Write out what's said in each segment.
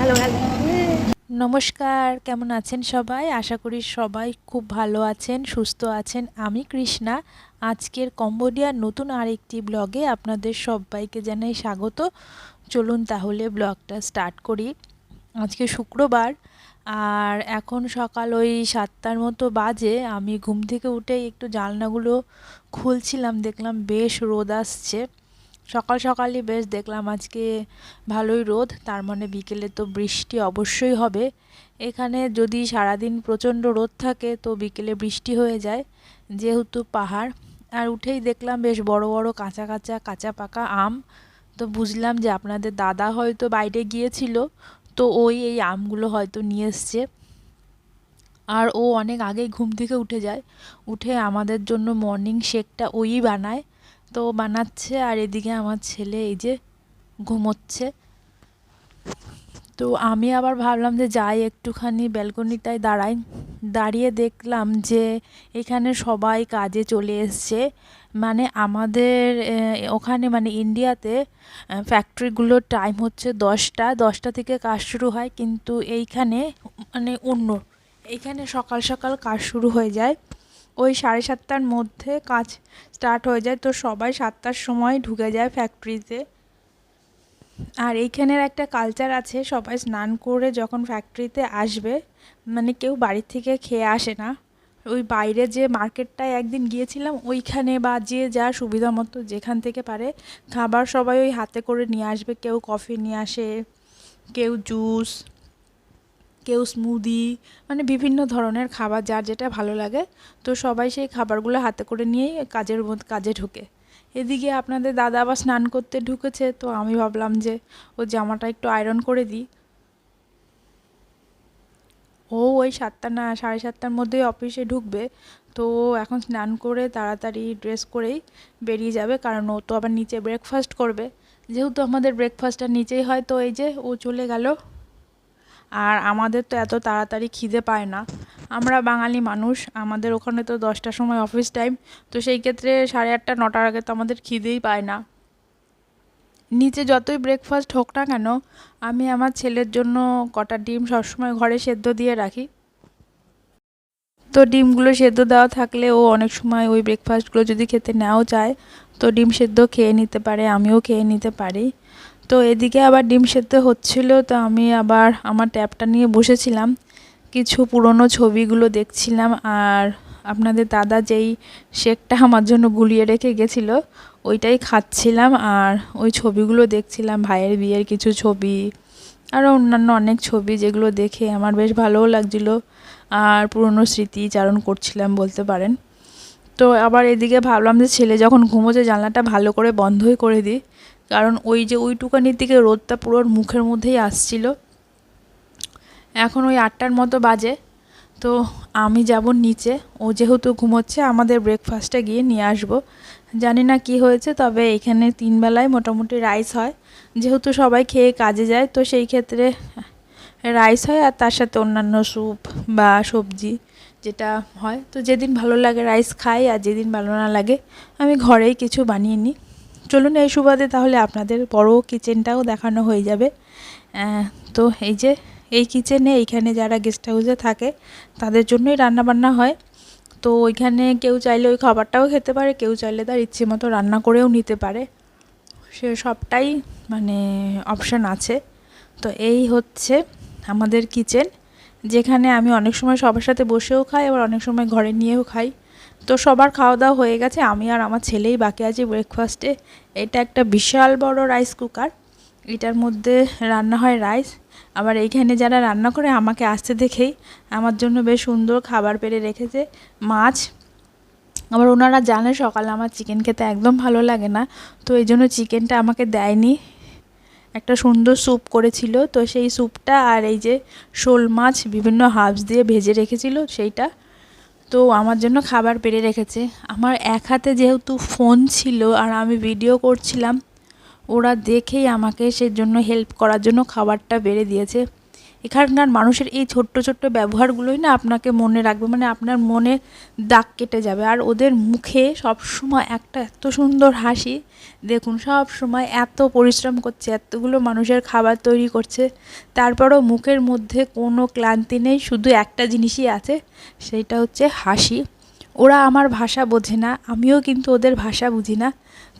Hello নমস্কার, কেমন আছেন সবাই? আশা করি সবাই খুব ভালো আছেন, সুস্থ আছেন। আমি কৃষ্ণা। আজকের কম্বোডিয়ার নতুন আরেকটি ব্লগে আপনাদের সবাইকে জানাই স্বাগত। চলুন তাহলে ব্লগটা স্টার্ট করি। আজকে শুক্রবার, আর এখন সকাল ওই সাতটার মতো বাজে। আমি ঘুম থেকে উঠে একটু জানলাগুলো খুলছিলাম, দেখলাম বেশ রোদ আসছে। সকাল সকালই বেশ দেখলাম আজকে ভালোই রোদ, তার মানে বিকেলে তো বৃষ্টি অবশ্যই হবে। এখানে যদি সারাদিন প্রচণ্ড রোদ থাকে তো বিকেলে বৃষ্টি হয়ে যায়, যেহেতু পাহাড়। আর উঠেই দেখলাম বেশ বড় বড় কাঁচা কাঁচা কাঁচা পাকা আম। তো বুঝলাম যে আপনাদের দাদা হয়তো বাইরে গিয়েছিল, তো ওই এই আমগুলো হয়তো নিয়ে এসছে। আর ও অনেক আগেই ঘুম থেকে উঠে যায়। উঠে আমাদের জন্য মর্নিং শেকটা ওই বানায়। তো বানাচ্ছে আর এদিকে আমার ছেলে এই যে ঘুমোচ্ছে। তো আমি আবার ভাবলাম যে যাই, একটুখানি ব্যালকনিটায় দাঁড়াই। দাঁড়িয়ে দেখলাম যে এখানে সবাই কাজে চলে এসছে। মানে আমাদের ওখানে মানে ইন্ডিয়াতে ফ্যাক্টরিগুলোর টাইম হচ্ছে দশটা দশটা থেকে কাজ শুরু হয়। কিন্তু এইখানে মানে অন্য, এইখানে সকাল সকাল কাজ শুরু হয়ে যায়। ওই সাড়ে সাতটার মধ্যে কাজ স্টার্ট হয়ে যায়। তো সবাই সাতটার সময় ঢুকে যায় ফ্যাক্টরিতে আর এইখানের একটা কালচার আছে, সবাই স্নান করে যখন ফ্যাক্টরিতে আসবে মানে কেউ বাড়ির থেকে খেয়ে আসে না। ওই বাইরে যে মার্কেটটায় একদিন গিয়েছিলাম, ওইখানে বা যে যা সুবিধা মতো যেখান থেকে পারে, খাবার সবাই ওই হাতে করে নিয়ে আসবে। কেউ কফি নিয়ে আসে, কেউ জুস কেউ স্মুদি মানে বিভিন্ন ধরনের খাবার যার যেটা ভালো লাগে, তো সবাই সেই খাবারগুলো হাতে করে নিয়েই কাজের কাজে ঢোকে। এদিকে আপনাদের দাদা আবার স্নান করতে ঢুকেছে, তো আমি ভাবলাম যে ও জামাটা একটু আয়রন করে দিই। ও ওই সাতটা না, সাড়ে সাতটার মধ্যেই অফিসে ঢুকবে, তো এখন স্নান করে তাড়াতাড়ি ড্রেস করেই বেরিয়ে যাবে, কারণ ও তো আবার নিচে ব্রেকফাস্ট করবে। যেহেতু আমাদের ব্রেকফাস্টটা নিচেই হয়, তো এই যে ও চলে গেল। আর আমাদের তো এত তাড়াতাড়ি খিদে পায় না। আমরা বাঙালি মানুষ, আমাদের ওখানে তো দশটার সময় অফিস টাইম তো সেই ক্ষেত্রে সাড়ে আটটা, নটার আগে তো আমাদের খিদেই পায় না। নিচে যতই ব্রেকফাস্ট হোক না কেন, আমি আমার ছেলের জন্য কটা ডিম সবসময় ঘরে সেদ্ধ দিয়ে রাখি। তো ডিমগুলো সেদ্ধ দেওয়া থাকলে ও অনেক সময় ওই ব্রেকফাস্টগুলো যদি খেতে নাও চায়, তো ডিম সেদ্ধ খেয়ে নিতে পারে, আমিও খেয়ে নিতে পারি। তো এদিকে আবার ডিম সেদ্ধ হচ্ছিল, তো আমি আবার আমার ট্যাপটা নিয়ে বসেছিলাম। কিছু পুরনো ছবিগুলো দেখছিলাম আর আপনাদের দাদা যেই শেকটা আমার জন্য গুলিয়ে রেখে গেছিল, ওইটাই খাচ্ছিলাম আর ওই ছবিগুলো দেখছিলাম, ভাইয়ের বিয়ের কিছু ছবি আরও অন্যান্য অনেক ছবি যেগুলো দেখে আমার বেশ ভালোও লাগছিল আর পুরনো স্মৃতি চারণ করছিলাম বলতে পারেন। তো আবার এদিকে ভাবলাম যে ছেলে যখন ঘুমোচ্ছে জানলাটা ভালো করে বন্ধই করে দিই। কারণ ওই যে ওইটুকানির দিকে রোদটা পুরো মুখের মধ্যেই আসছিল। এখন ওই আটটার মতো বাজে। তো আমি যাব নিচে। ও যেহেতু ঘুমোচ্ছে, আমাদের ব্রেকফাস্টে গিয়ে নিয়ে আসব। জানি না কি হয়েছে, তবে এখানে তিন বেলায় মোটামুটি রাইস হয়। যেহেতু সবাই খেয়ে কাজে যায়, তো সেই ক্ষেত্রে রাইস হয় আর তার সাথে অন্যান্য স্যুপ বা সবজি যেটা হয়। তো যেদিন ভালো লাগে রাইস খাই আর যেদিন ভালো না লাগে, আমি ঘরেই কিছু বানিয়ে নিই। চলুন এই সুবাদে তাহলে আপনাদের বড় কিচেনটাও দেখানো হয়ে যাবে। তো এই যে, এই কিচেনে এইখানে যারা গেস্ট হাউসে থাকে, তাদের জন্যই রান্নাবান্না হয়। তো ওইখানে কেউ চাইলে ওই খাবারটাও খেতে পারে, কেউ চাইলে তার ইচ্ছে মতো রান্না করেও নিতে পারে। সে সবটাই মানে অপশান আছে। তো এই হচ্ছে আমাদের কিচেন যেখানে আমি অনেক সময় সবার সাথে বসেও খাই, আবার অনেক সময় ঘরে নিয়েও খাই। তো সবার খাওয়া দাওয়া হয়ে গেছে। আমি আর আমার ছেলেই বাকি আছি ব্রেকফাস্টে এটা একটা বিশাল বড় রাইস কুকার এটার মধ্যে রান্না হয় রাইস আবার এইখানে যারা রান্না করে আমাকে আসতে দেখেই আমার জন্য বেশ সুন্দর খাবার পেরে রেখেছে। মাছ। আবার ওনারা জানে সকালে আমার চিকেন খেতে একদম ভালো লাগে না। তো এই জন্য চিকেনটা আমাকে দেয়নি। একটা সুন্দর স্যুপ করেছিল। তো সেই স্যুপটা আর এই যে শোল মাছ বিভিন্ন হাফস দিয়ে ভেজে রেখেছিল, সেইটা তো আমার জন্য খাবার পেরে রেখেছে। আমার এক হাতে যেহেতু ফোন ছিল আর আমি ভিডিও করছিলাম, ওরা দেখেই আমাকে সেজন্য হেল্প করার জন্য খাবারটা বেড়ে দিয়েছে। এখানকার মানুষের এই ছোট্ট ছোট্ট ব্যবহারগুলোই না আপনাকে মনে রাখবে মানে আপনার মনে দাগ কেটে যাবে। আর ওদের মুখে সব সময় একটা এত সুন্দর হাসি, দেখুন সব সময় এত পরিশ্রম করছে, এতগুলো মানুষের খাবার তৈরি করছে, তারপরও মুখের মধ্যে কোনো ক্লান্তি নেই, শুধু একটা জিনিসই আছে, সেটা হচ্ছে হাসি। ওরা আমার ভাষা বোঝে না, আমিও কিন্তু ওদের ভাষা বুঝি না,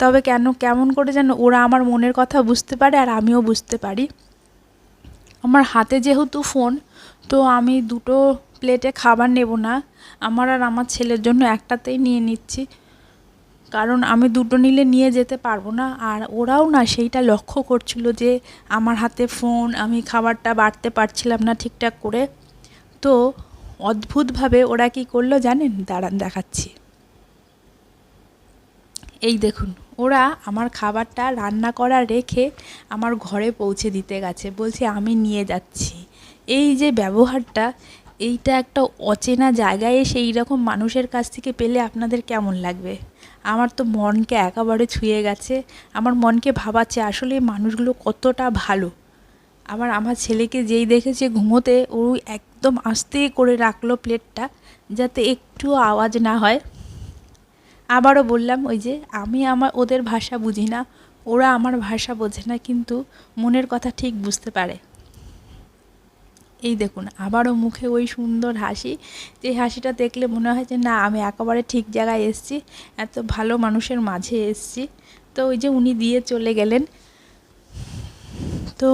তবে কেন, কেমন করে যেন ওরা আমার মনের কথা বুঝতে পারে আর আমিও বুঝতে পারি। আমার হাতে যেহেতু ফোন, তো আমি দুটো প্লেটে খাবার নেব না। আমার আর আমার ছেলের জন্য একটাতেই নিয়ে নিচ্ছি। কারণ আমি দুটো নিলে নিয়ে যেতে পারব না। আর ওরাও না সেইটা লক্ষ্য করছিল যে আমার হাতে ফোন, আমি খাবারটা বাড়তে পারছিলাম না ঠিকঠাক করে। তো অদ্ভুতভাবে ওরা কি করল জানেন? দাঁড়ান দেখাচ্ছি। এই দেখুন, ওরা আমার খাবারটা রান্না করা রেখে আমার ঘরে পৌঁছে দিতে গেছে। বলছে, আমি নিয়ে যাচ্ছি। এই যে ব্যবহারটা, এইটা একটা অচেনা জায়গায় এসে এইরকম মানুষের কাছ থেকে পেলে আপনাদের কেমন লাগবে? আমার তো মনকে একেবারে ছুঁয়ে গেছে। আমার মনকে ভাবাচ্ছে আসলে মানুষগুলো কতটা ভালো। আবার আমার ছেলেকে যেই দেখেছে ঘুমোতে, ও একদম আস্তে করে রাখল প্লেটটা যাতে একটু আওয়াজ না হয়। আবারও বললাম, ওই যে আমি আমার, ওদের ভাষা বুঝি না, ওরা আমার ভাষা বোঝে না, কিন্তু মনের কথা ঠিক বুঝতে পারে। এই দেখুন, আবারও মুখে ওই সুন্দর হাসি। যে হাসিটা দেখলে মনে হয় যে, না, আমি একেবারে ঠিক জায়গায় এসছি, এত ভালো মানুষের মাঝে এসছি। তো ওই যে উনি দিয়ে চলে গেলেন। তো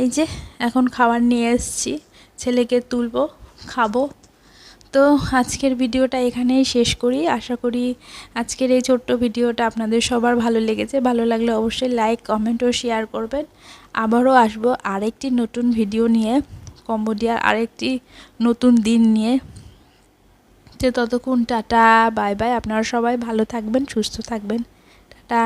এই যে, এখন খাবার নিয়ে এসছি, ছেলেকে তুলবো, খাব। তো আজকের ভিডিওটা এখানেই শেষ করি। আশা করি আজকের এই ছোট্ট ভিডিওটা আপনাদের সবার ভালো লেগেছে। ভালো লাগলে অবশ্যই লাইক, কমেন্ট ও শেয়ার করবেন। আবারও আসব আরেকটি নতুন ভিডিও নিয়ে, কম্বোডিয়ার আরেকটি নতুন দিন নিয়ে। তো ততক্ষণ টাটা, বাই বাই। আপনারা সবাই ভালো থাকবেন, সুস্থ থাকবেন। টাটা।